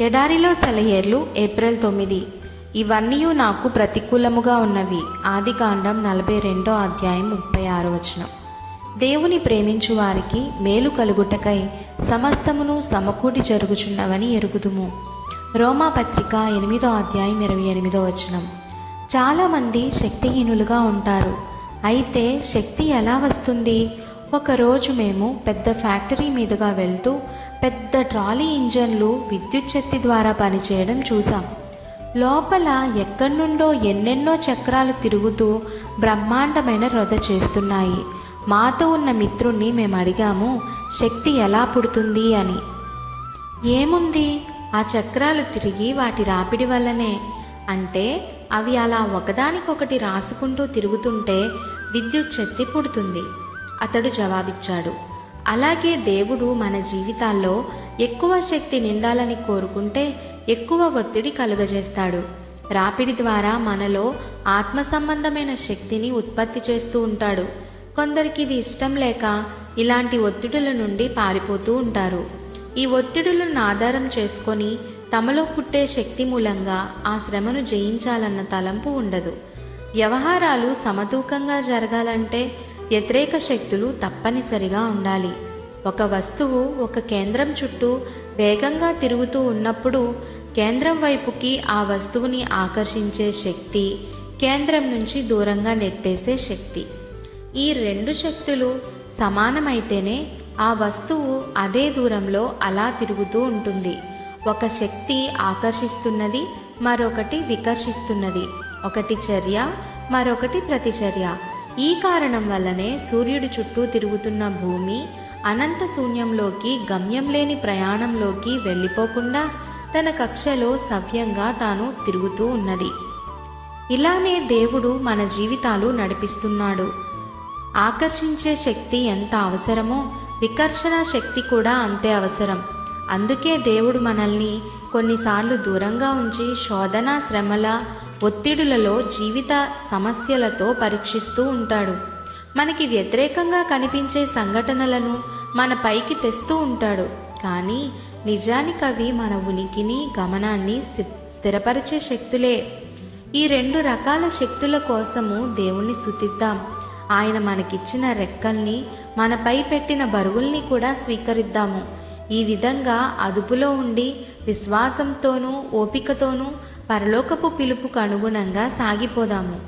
ఎడారిలో సెలయేర్లు ఏప్రిల్ తొమ్మిది. ఇవన్నీ నాకు ప్రతికూలముగా ఉన్నవి. ఆదికాండం నలభై రెండో అధ్యాయం ముప్పై ఆరు వచనం. దేవుని ప్రేమించు వారికి మేలు కలుగుటకై సమస్తమును సమకూడి జరుగుచున్నవని ఎరుగుదుము. రోమా పత్రిక ఎనిమిదో అధ్యాయం ఇరవై ఎనిమిదో వచనం. చాలామంది శక్తిహీనులుగా ఉంటారు. అయితే శక్తి ఎలా వస్తుంది? ఒకరోజు మేము పెద్ద ఫ్యాక్టరీ మీదుగా వెళ్తూ పెద్ద ట్రాలీ ఇంజన్లు విద్యుచ్ఛక్తి ద్వారా పనిచేయడం చూసాం లోపల ఎక్కడి నుండో ఎన్నెన్నో చక్రాలు తిరుగుతూ బ్రహ్మాండమైన రొద చేస్తున్నాయి. మాతో ఉన్న మిత్రుణ్ణి మేము అడిగాము శక్తి ఎలా పుడుతుంది? అని. ఏముంది? ఆ చక్రాలు తిరిగి వాటి రాపిడి వల్లనే. అంటే అవి అలా ఒకదానికొకటి రాసుకుంటూ తిరుగుతుంటే విద్యుత్ శక్తి పుడుతుంది అతడు జవాబిచ్చాడు. అలాగే దేవుడు మన జీవితాల్లో ఎక్కువ శక్తి నిండాలని కోరుకుంటే ఎక్కువ ఒత్తిడి కలుగజేస్తాడు. రాపిడి ద్వారా మనలో ఆత్మ సంబంధమైన శక్తిని ఉత్పత్తి చేస్తూ ఉంటాడు. కొందరికి ఇది ఇష్టం లేక ఇలాంటి ఒత్తిడుల నుండి పారిపోతూ ఉంటారు. ఈ ఒత్తిడులను ఆధారం చేసుకొని తమలో పుట్టే శక్తి మూలంగా ఆ శ్రమను జయించాలన్న తలంపు ఉండదు. వ్యవహారాలు సమతూకంగా జరగాలంటే వ్యతిరేక శక్తులు తప్పనిసరిగా ఉండాలి. ఒక వస్తువు ఒక కేంద్రం చుట్టూ వేగంగా తిరుగుతూ ఉన్నప్పుడు కేంద్రం వైపుకి ఆ వస్తువుని ఆకర్షించే శక్తి కేంద్రం నుంచి దూరంగా నెట్టేసే శక్తి. ఈ రెండు శక్తులు సమానమైతేనే ఆ వస్తువు అదే దూరంలో అలా తిరుగుతూ ఉంటుంది. ఒక శక్తి ఆకర్షిస్తున్నది మరొకటి వికర్షిస్తున్నది. ఒకటి చర్య మరొకటి ప్రతిచర్య. ఈ కారణం వల్లనే సూర్యుడి చుట్టూ తిరుగుతున్న భూమి అనంత శూన్యంలోకి గమ్యం లేని ప్రయాణంలోకి వెళ్ళిపోకుండా తన కక్షలో సవ్యంగా తాను తిరుగుతూ ఉన్నది. ఇలానే దేవుడు మన జీవితాలు నడిపిస్తున్నాడు. ఆకర్షించే శక్తి ఎంత అవసరమో వికర్షణ శక్తి కూడా అంతే అవసరం. అందుకే దేవుడు మనల్ని కొన్నిసార్లు దూరంగా ఉంచి శోధన శ్రమల ఒత్తిడులలో జీవిత సమస్యలతో పరీక్షిస్తూ ఉంటాడు. మనకి వ్యతిరేకంగా కనిపించే సంఘటనలను మన పైకి తెస్తూ ఉంటాడు. కానీ నిజానికి అవి మన ఉనికిని గమనాన్ని స్థిరపరిచే శక్తులే. ఈ రెండు రకాల శక్తుల కోసము దేవుణ్ణి స్థుతిద్దాం ఆయన మనకిచ్చిన రెక్కల్ని మనపై పెట్టిన బరువుల్ని కూడా స్వీకరిద్దాము. ఈ విధంగా అదుపులో ఉండి విశ్వాసంతోనూ ఓపికతోనూ పరలోకపు పిలుపుకు అనుగుణంగా సాగిపోదాము.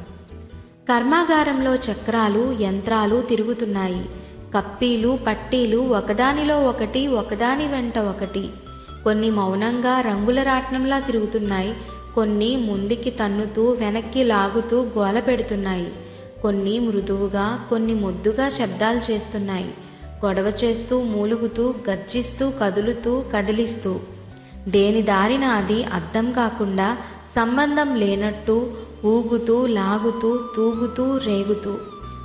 కర్మాగారంలో చక్రాలు యంత్రాలు తిరుగుతున్నాయి. కప్పీలు పట్టీలు ఒకదానిలో ఒకటి ఒకదాని వెంట ఒకటి. కొన్ని మౌనంగా రంగుల రాట్నంలా తిరుగుతున్నాయి. కొన్ని ముందుకి తన్నుతూ వెనక్కి లాగుతూ గోల పెడుతున్నాయి. కొన్ని మృదువుగా కొన్ని ముద్దుగా శబ్దాలు చేస్తున్నాయి. గొడవ చేస్తూ మూలుగుతూ గర్జిస్తూ కదులుతూ కదిలిస్తూ. దేని దారిన అది అర్థం కాకుండా సంబంధం లేనట్టు ఊగుతూ లాగుతూ తూగుతూ రేగుతూ.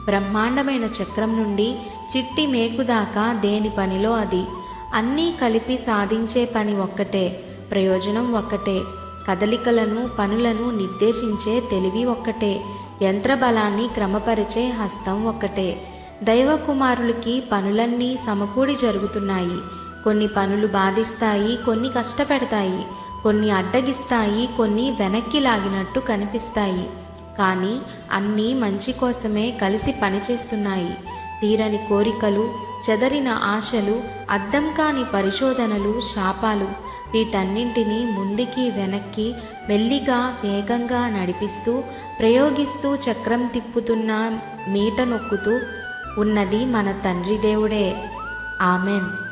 బ్రహ్మాండమైన చక్రం నుండి చిట్టి మేకుదాకా దేని పనిలో అది? అన్నీ కలిపి సాధించే పని ఒక్కటే ప్రయోజనం ఒక్కటే కదలికలను పనులను నిర్దేశించే తెలివి ఒక్కటే యంత్రబలాన్ని క్రమపరిచే హస్తం ఒక్కటే. దైవకుమారులకి పనులన్నీ సమకూడి జరుగుతున్నాయి. కొన్ని పనులు బాధిస్తాయి కొన్ని కష్టపెడతాయి కొన్ని అడ్డగిస్తాయి కొన్ని వెనక్కి లాగినట్టు కనిపిస్తాయి. కానీ అన్నీ మంచి కోసమే కలిసి పనిచేస్తున్నాయి. తీరని కోరికలు చెదరిన ఆశలు అద్దం కాని పరిశోధనలు శాపాలు వీటన్నింటినీ ముందుకి వెనక్కి మెల్లిగా వేగంగా నడిపిస్తూ ప్రయోగిస్తూ చక్రం తిప్పుతున్న మీట నొక్కుతూ ఉన్నది మన తండ్రి దేవుడే. ఆమెన్.